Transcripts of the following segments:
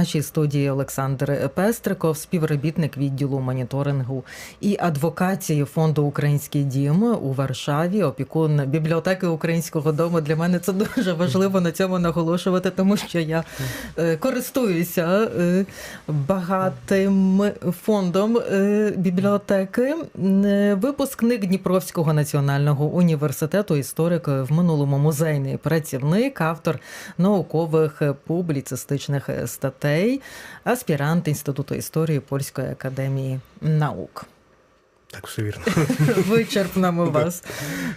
нашій студії Олександр Пестриков, співробітник відділу моніторингу і адвокації фонду Український дім у Варшаві, опікун бібліотеки українського дому. Для мене це дуже важливо на цьому наголошувати, тому що я е, користуюся е, багатим фондом е, бібліотеки. Випускник Дніпровського національного університету, історик в минулому музейний працівник, автор наукових публіцистичних статей, аспірант Інституту історії Польської академії наук. Так, все вірно. Вичерпно ми вас.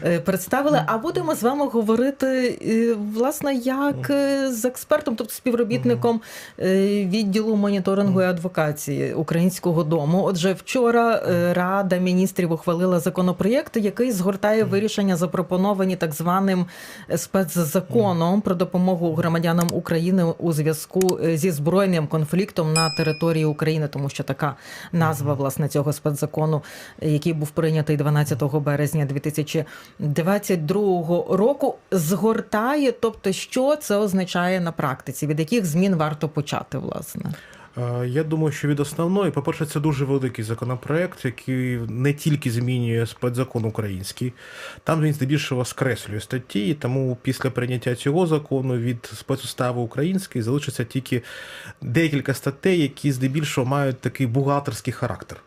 Е, представили. А будемо з вами говорити, е, власне, як е, з експертом, тобто співробітником відділу моніторингу і адвокації Українського дому. Отже, вчора Рада міністрів ухвалила законопроєкт, який згортає вирішення, запропоновані так званим спецзаконом про допомогу громадянам України у зв'язку зі збройним конфліктом на території України, тому що така назва власне цього спецзакону який був прийнятий 12 березня 2022 року, згортає. Тобто, що це означає на практиці, від яких змін варто почати, власне. Е, Я думаю, що від основної, по-перше, це дуже великий законопроект, який не тільки змінює спецзакон український, там він здебільшого скреслює статті, і тому після прийняття цього закону від спецуставу український залишиться тільки декілька статей, які здебільшого мають такий бухгалтерський характер.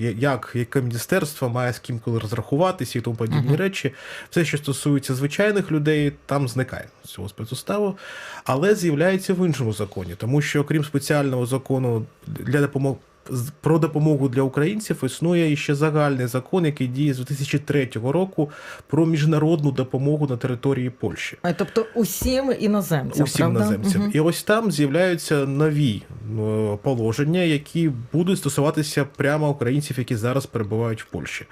Як яке міністерство має з ким коли розрахуватися і тому подібні uh-huh. речі, все, що стосується звичайних людей, там зникає з цього спецуставу, але з'являється в іншому законі, тому що окрім спеціального закону для допомоги про допомогу для українців існує ще загальний закон, який діє з 2003 року про міжнародну допомогу на території Польщі. А, тобто усім іноземцям. Усім правда? іноземцям. Угу. І ось там з'являються нові положення, які будуть стосуватися прямо українців, які зараз перебувають в Польщі.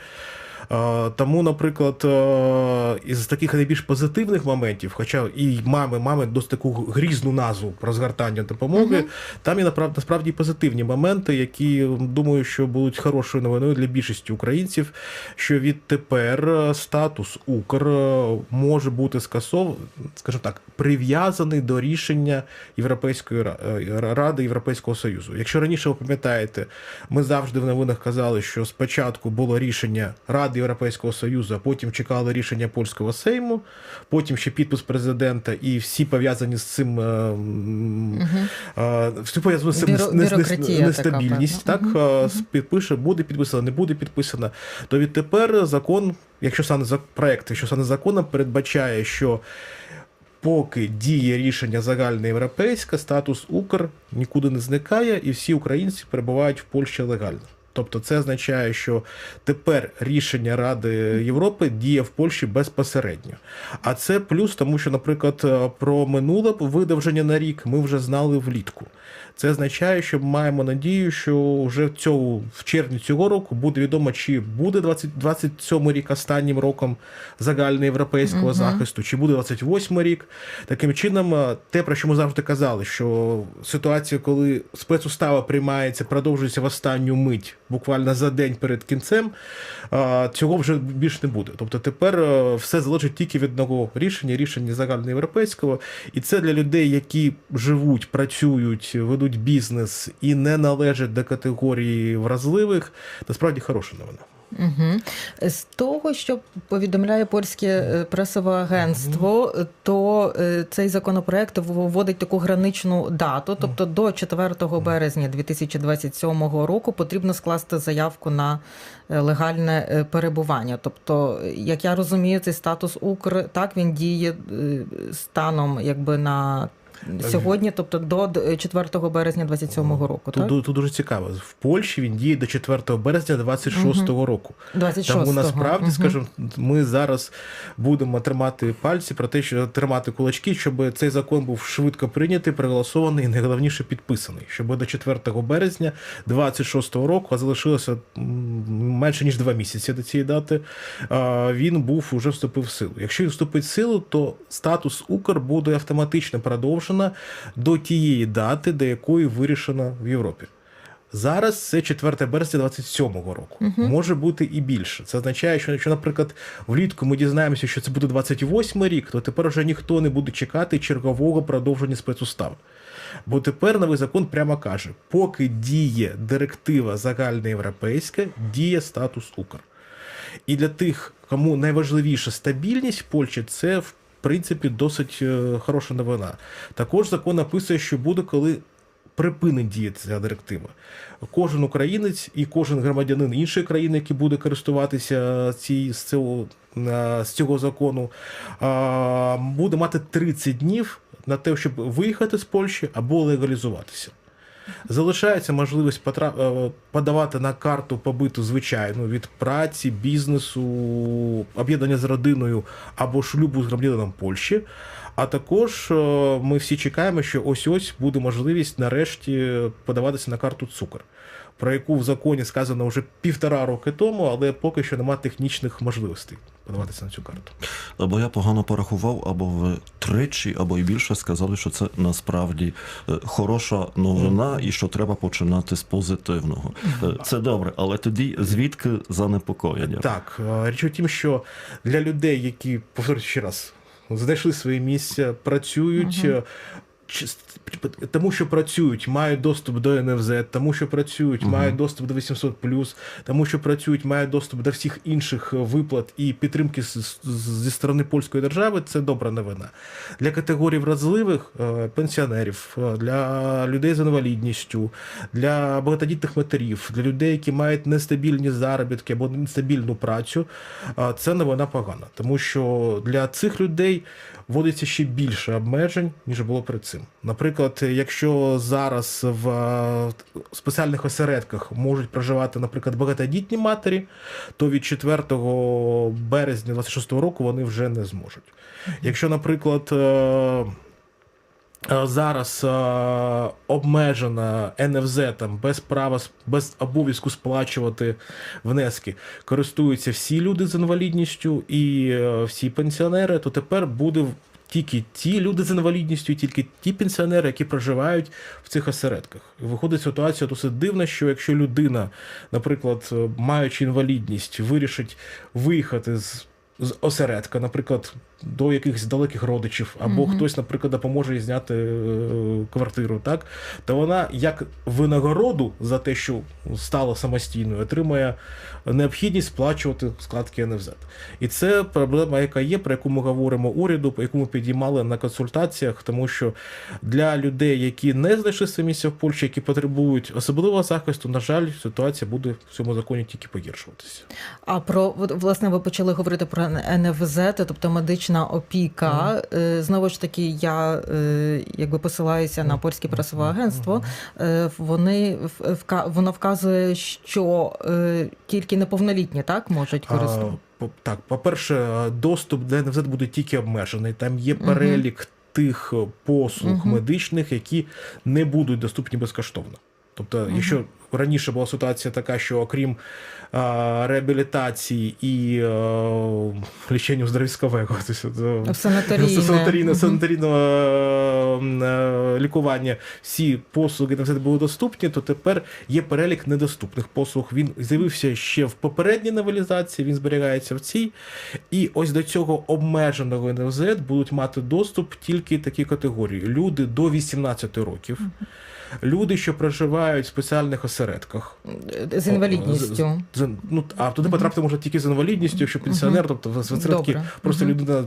Тому, наприклад, із таких найбільш позитивних моментів, хоча і мами мами досить таку грізну назву про згортання допомоги, uh-huh. там є насправді позитивні моменти, які думаю, що будуть хорошою новиною для більшості українців. Що відтепер статус Укр може бути скасований, скажімо так, прив'язаний до рішення Європейської ради Європейського Союзу. Якщо раніше ви пам'ятаєте, ми завжди в новинах казали, що спочатку було рішення Ради. Європейського Союзу, а потім чекали рішення польського сейму, потім ще підпис президента і всі пов'язані з цим uh-huh. всі пов'язані з цим Бюро- нестабільність. Така, так uh-huh. підпише, буде підписано, не буде підписано. То відтепер закон, якщо саме за проект, якщо саме законом передбачає, що. Поки діє рішення загальноєвропейське, статус Укр нікуди не зникає, і всі українці перебувають в Польщі легально. Тобто це означає, що тепер рішення Ради Європи діє в Польщі безпосередньо. А це плюс, тому що, наприклад, про минуле видовження на рік ми вже знали влітку. Це означає, що ми маємо надію, що вже в цього в червні цього року буде відомо, чи буде 2027 рік останнім роком загальноєвропейського uh-huh. захисту, чи буде 28 рік. Таким чином, те, про що ми завжди казали, що ситуація, коли спецустава приймається, продовжується в останню мить, буквально за день перед кінцем, цього вже більш не буде. Тобто тепер все залежить тільки від одного рішення, рішення загальноєвропейського, і це для людей, які живуть, працюють, ведуть бізнес і не належать до категорії вразливих, насправді хороша новина. Угу. З того, що повідомляє польське пресове агентство, то цей законопроект вводить таку граничну дату, тобто до 4 березня 2027 року потрібно скласти заявку на легальне перебування. Тобто, як я розумію, цей статус Укр так він діє станом, якби на Сьогодні, тобто до 4 березня 27-го року. Тут, так? тут дуже цікаво. В Польщі він діє до 4 березня 26-го угу. року. 26-го. Тому насправді, скажімо, ми зараз будемо тримати пальці про те, що тримати кулачки, щоб цей закон був швидко прийнятий, проголосований і найголовніше підписаний. Щоб до 4 березня 26-го року, а залишилося менше ніж два місяці до цієї дати. Він був уже вступив в силу. Якщо він вступить в силу, то статус Укр буде автоматично продовжений до тієї дати, до якої вирішено в Європі. Зараз це 4 березня 27-го року. Може бути і більше. Це означає, що якщо, наприклад, влітку ми дізнаємося, що це буде 28 рік, то тепер вже ніхто не буде чекати чергового продовження спецустав. Бо тепер новий закон прямо каже: поки діє директива загальноєвропейська, діє статус Укр. І для тих, кому найважливіша стабільність в Польщі, це в принципі досить е, хороша новина. Також закон написує, що буде, коли припинить діяти ця директива. Кожен українець і кожен громадянин іншої країни, який буде користуватися ці, з, цього, е, з цього закону, буде мати 30 днів на те, щоб виїхати з Польщі або легалізуватися. Залишається можливість е, подавати на карту побиту звичайну від праці, бізнесу, об'єднання з родиною або шлюбу з громадянином Польщі. А також е, ми всі чекаємо, що ось ось буде можливість нарешті подаватися на карту цукор, про яку в законі сказано вже півтора роки тому, але поки що немає технічних можливостей подаватися на цю карту. Або я погано порахував, або ви тричі, або й більше сказали, що це насправді е, хороша новина, і що треба починати з позитивного. Е, Це добре, але тоді звідки занепокоєння? Так, е, річ у тім, що для людей, які, повторюю ще раз, знайшли своє місце, працюють. чи- Тому що працюють, мають доступ до НФЗ, тому що працюють, мають доступ до 800+, тому що працюють, мають доступ до всіх інших виплат і підтримки зі сторони польської держави. Це добра новина. Для категорій вразливих е, пенсіонерів, е, для людей з інвалідністю, для багатодітних матерів, для людей, які мають нестабільні заробітки або нестабільну працю, е, це новина погана, тому що для цих людей вводиться ще більше обмежень, ніж було перед цим. Наприклад, якщо зараз в е, спеціальних осередках можуть проживати, наприклад, багатодітні матері, то від 4 березня 26 року вони вже не зможуть. Якщо, наприклад, е, Зараз е, обмежена НФЗ там без права без обов'язку сплачувати внески користуються всі люди з інвалідністю і е, всі пенсіонери, то тепер буде тільки ті люди з інвалідністю, тільки ті пенсіонери, які проживають в цих осередках. Виходить ситуація досить дивна, що якщо людина, наприклад, е, маючи інвалідність, вирішить виїхати з з осередка, наприклад, до якихось далеких родичів, або хтось, наприклад, допоможе їй зняти е, квартиру, так то вона як винагороду за те, що стала самостійною, отримує необхідність сплачувати складки НФЗ. І це проблема, яка є, про яку ми говоримо уряду, по яку ми підіймали на консультаціях, тому що для людей, які не знайшли своє місце в Польщі, які потребують особливого захисту, на жаль, ситуація буде в цьому законі тільки погіршуватися. А про от, власне ви почали говорити про НФЗ, тобто медична опіка. Е, Знову ж таки, я е, якби посилаюся на польське пресове агентство. Е, Вони воно вказує, що тільки неповнолітні так можуть користуватися. По- Так, по-перше, доступ до НФЗ буде тільки обмежений. Там є перелік тих послуг медичних, які не будуть доступні безкоштовно. Тобто, якщо раніше була ситуація така, що окрім а, реабілітації і а, лічення здоров'язкового, Санаторійне. санаторійне, санаторійного е, е, лікування, всі послуги на все були доступні, то тепер є перелік недоступних послуг. Він з'явився ще в попередній новелізації, він зберігається в цій. І ось до цього обмеженого НФЗ будуть мати доступ тільки такі категорії: люди до 18 років. Люди, що проживають в спеціальних осередках, З інвалідністю. З- з- ну, а туди потрапити може тільки з інвалідністю, якщо пенсіонер, тобто в осередки Добре. просто людина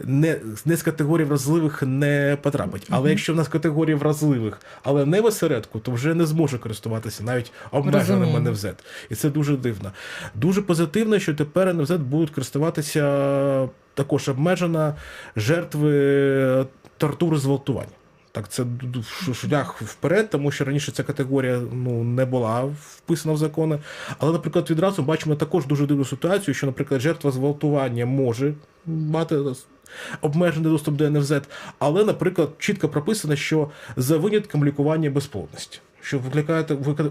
не, не з категорії вразливих не потрапить. Але якщо в нас категорія вразливих, але не в осередку, то вже не зможе користуватися навіть обмеженим Розумію. НФЗ. І це дуже дивно. Дуже позитивно, що тепер НФЗ будуть користуватися також обмежена жертви тортури зґвалтування. Так, це шлях вперед, тому що раніше ця категорія ну, не була вписана в закони. Але, наприклад, відразу бачимо також дуже дивну ситуацію, що, наприклад, жертва зґвалтування може мати обмежений доступ до НФЗ, але, наприклад, чітко прописано, що за винятком лікування безплодності. Що викликає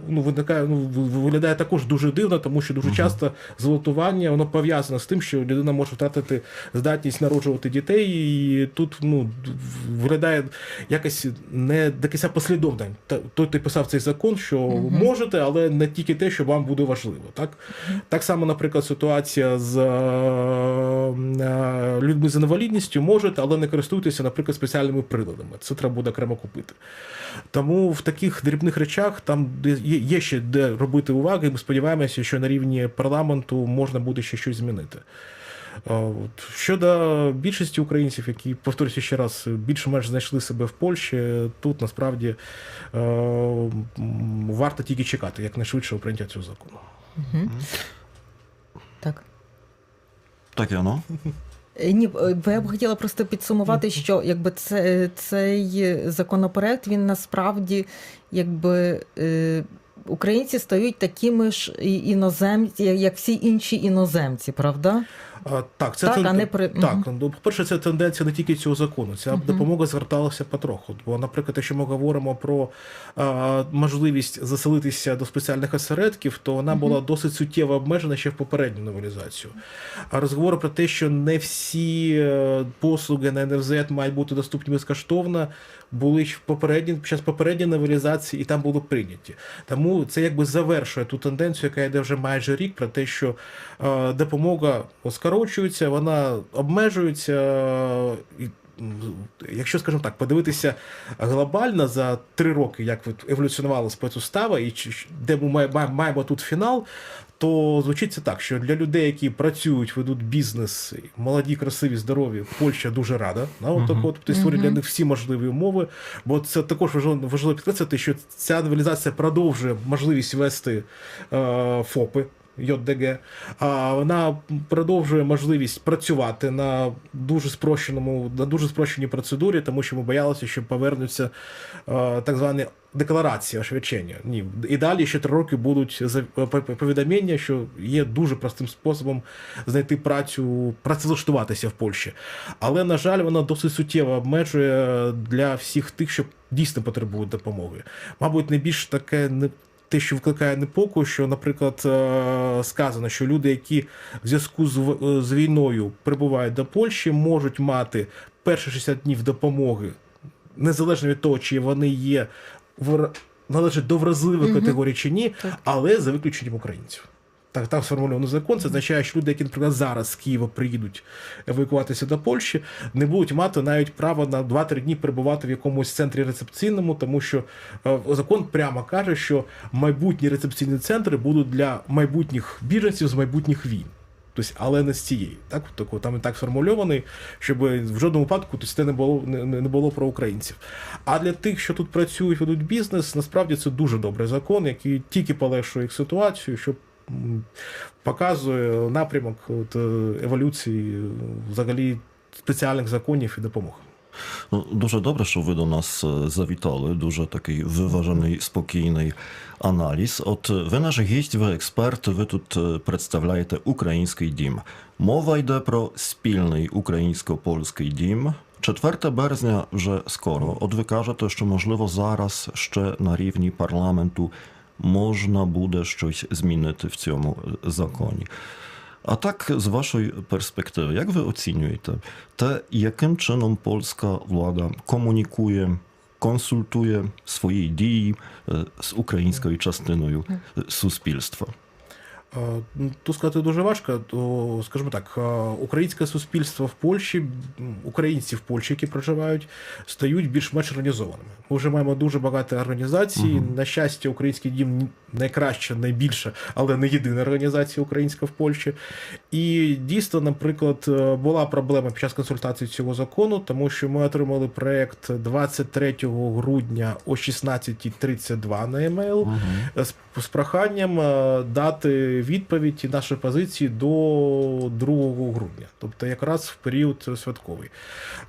ну, виникає, ну, виглядає також дуже дивно, тому що дуже часто зґвалтування воно пов'язане з тим, що людина може втратити здатність народжувати дітей, і тут ну, виглядає якось не до кінця послідовно. Хто писав цей закон, що можете, але не тільки те, що вам буде важливо. Так, так само, наприклад, ситуація з е, е, людьми з інвалідністю можете, але не користуйтеся, наприклад, спеціальними приладами. Це треба буде окремо купити. Тому в таких дрібних речах там є, ще де робити уваги. Ми сподіваємося, що на рівні парламенту можна буде ще щось змінити. От. Щодо більшості українців, які, повторюся ще раз, більш-менш знайшли себе в Польщі, тут насправді е, варто тільки чекати якнайшвидшого прийняття цього закону. Так. Так, Яно? Е, Ні, е, бо я б хотіла просто підсумувати, що якби це, цей законопроект він насправді якби. Е, Українці стають такими ж іноземці, як всі інші іноземці, правда? А, так, це Так, тен- а не при- так. Ну, по-перше, це тенденція не тільки цього закону. Ця Мгм. допомога зверталася потроху. Бо, наприклад, якщо ми говоримо про а, можливість заселитися до спеціальних осередків, то вона була досить суттєво обмежена ще в попередню новелізацію. А розговори про те, що не всі е, послуги на НФЗ мають бути доступні безкоштовно, були в попередній під час попередньої новелізації, і там були прийняті. Тому це якби завершує ту тенденцію, яка йде вже майже рік, про те, що е, допомога скорочується, вона обмежується. і, Якщо, скажімо так, подивитися глобально за три роки, як еволюціонувала спецустава, і де ми має- має- маємо тут фінал, то звучить це так, що для людей, які працюють, ведуть бізнес, молоді, красиві, здорові, Польща дуже рада. Да, от, так от, тобто створює для них всі можливі умови. Бо це також важливо, важливо підкреслити, що ця новелізація продовжує можливість вести е, ФОПи. ЙДГ, а вона продовжує можливість працювати на дуже спрощеному, на дуже спрощеній процедурі, тому що ми боялися, що повернуться е, так звані декларації освячення. Ні, і далі ще три роки будуть по- повідомлення, що є дуже простим способом знайти працю, працевлаштуватися в Польщі. Але на жаль, вона досить суттєво обмежує для всіх тих, що дійсно потребують допомоги. Мабуть, найбільш таке не. Те, що викликає непокою, що, наприклад, е, сказано, що люди, які в зв'язку з, з війною прибувають до Польщі, можуть мати перші 60 днів допомоги, незалежно від того, чи вони є в належать до вразливої категорії чи ні, Так. але за виключенням українців. Так, так сформульовано закон. Це означає, що люди, які, наприклад, зараз з Києва приїдуть евакуатися до Польщі, не будуть мати навіть право на 2-3 дні перебувати в якомусь центрі рецепційному, тому що е, закон прямо каже, що майбутні рецепційні центри будуть для майбутніх біженців з майбутніх війн. Тобто, але не з цієї. Так, Тако, там і так сформульований, щоб в жодному випадку тобто, це не було, не, не було про українців. А для тих, що тут працюють, ведуть бізнес, насправді це дуже добрий закон, який тільки полегшує їх ситуацію, що м, показує напрямок от, е, еволюції взагалі спеціальних законів і допомог. Ну, дуже добре, що ви до нас е, завітали. Дуже такий виважений, спокійний аналіз. От е, ви наш гість, ви експерт, ви тут представляєте український дім. Мова йде про спільний українсько-польський дім. 4 березня вже скоро. От ви кажете, що можливо зараз ще на рівні парламенту можна буде щось змінити в цьому е, законі. А так, з вашої перспективи, як ви оцінюєте те, яким чином польська влада комунікує, консультує свої дії е, з українською частиною е, суспільства? Е, ну, Тут сказати дуже важко, то скажімо так, е, українське суспільство в Польщі, українці в Польщі, які проживають, стають більш-менш організованими. Ми вже маємо дуже багато організацій. На щастя, український дім найкраща, найбільша, але не єдина організація українська в Польщі. І дійсно, наприклад, е, була проблема під час консультації цього закону, тому що ми отримали проект 23 грудня о 16.32 на емейл з, з проханням дати відповідь і наші позиції до 2 грудня, тобто якраз в період святковий.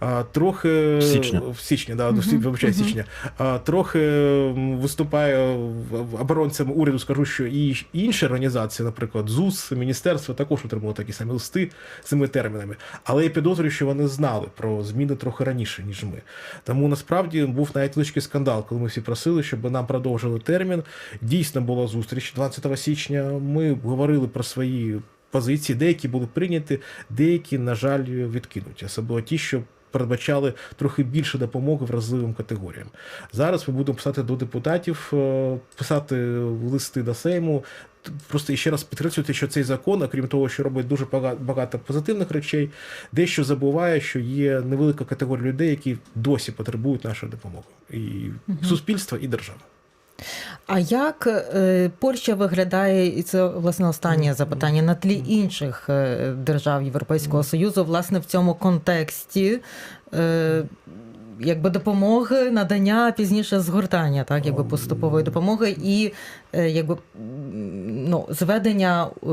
А, Трохи Січня. в січні, да, uh вибачаю, січня. А, Трохи м, виступаю в- оборонцем уряду, скажу, що і інші організації, наприклад, ЗУС, міністерство, також отримали такі самі листи з цими термінами. Але я підозрюю, що вони знали про зміни трохи раніше, ніж ми. Тому насправді був навіть великий скандал, коли ми всі просили, щоб нам продовжили термін. Дійсно була зустріч 20 січня. Ми говорили про свої позиції, деякі були прийняті, деякі, на жаль, відкинуті, особливо ті, що. Передбачали трохи більше допомоги вразливим категоріям. Зараз ми будемо писати до депутатів, е, писати листи до Сейму. Просто ще раз підкреслювати, що цей закон, окрім того, що робить дуже багато позитивних речей, дещо забуває, що є невелика категорія людей, які досі потребують нашої допомоги, і суспільства, і держави. А як е, Польща виглядає, і це власне останнє запитання на тлі інших е, держав Європейського Союзу, власне, в цьому контексті е, якби допомоги, надання пізніше згортання, так, якби поступової допомоги і е, якби ну, зведення е,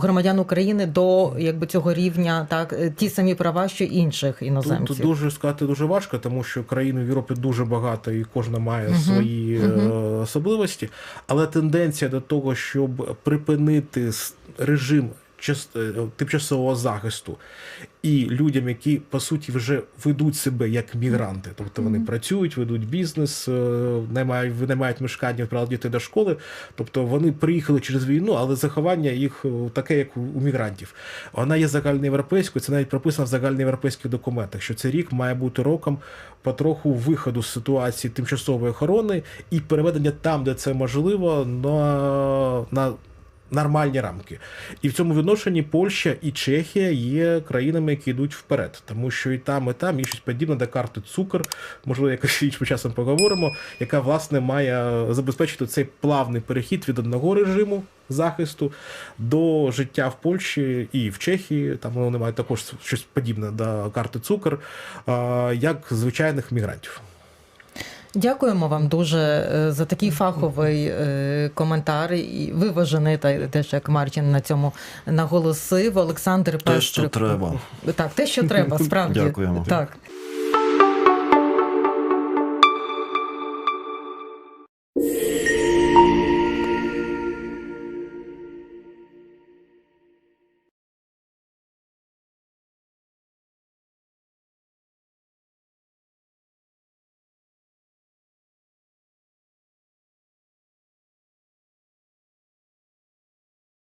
громадян України до якби цього рівня, так, е, ті самі права, що інших іноземців. тут дуже сказати дуже важко, тому що країн в Європі дуже багато і кожна має свої е, особливості. Але тенденція до того, щоб припинити режим тимчасового захисту і людям, які по суті вже ведуть себе як мігранти, тобто вони працюють, ведуть бізнес, е, наймають, винаймають мешкання, відправляють дітей до школи. Тобто вони приїхали через війну, але заховання їх е, таке, як у у мігрантів. Вона є загальноєвропейською, це навіть прописано в загальноєвропейських документах, що цей рік має бути роком потроху виходу з ситуації тимчасової охорони і переведення там, де це можливо, на, на нормальні рамки. І в цьому відношенні Польща і Чехія є країнами, які йдуть вперед, тому що і там, і там є щось подібне до карти цукор, можливо, якось іншим часом поговоримо, яка власне має забезпечити цей плавний перехід від одного режиму захисту до життя в Польщі і в Чехії. Там вони мають також щось подібне до карти цукор, як звичайних мігрантів. Дякуємо вам дуже е, за такий фаховий е, коментар і виважений, та теж як Мартін на цьому наголосив. Олександр Те, що треба. Так, те, що треба, справді. Дякуємо. Так.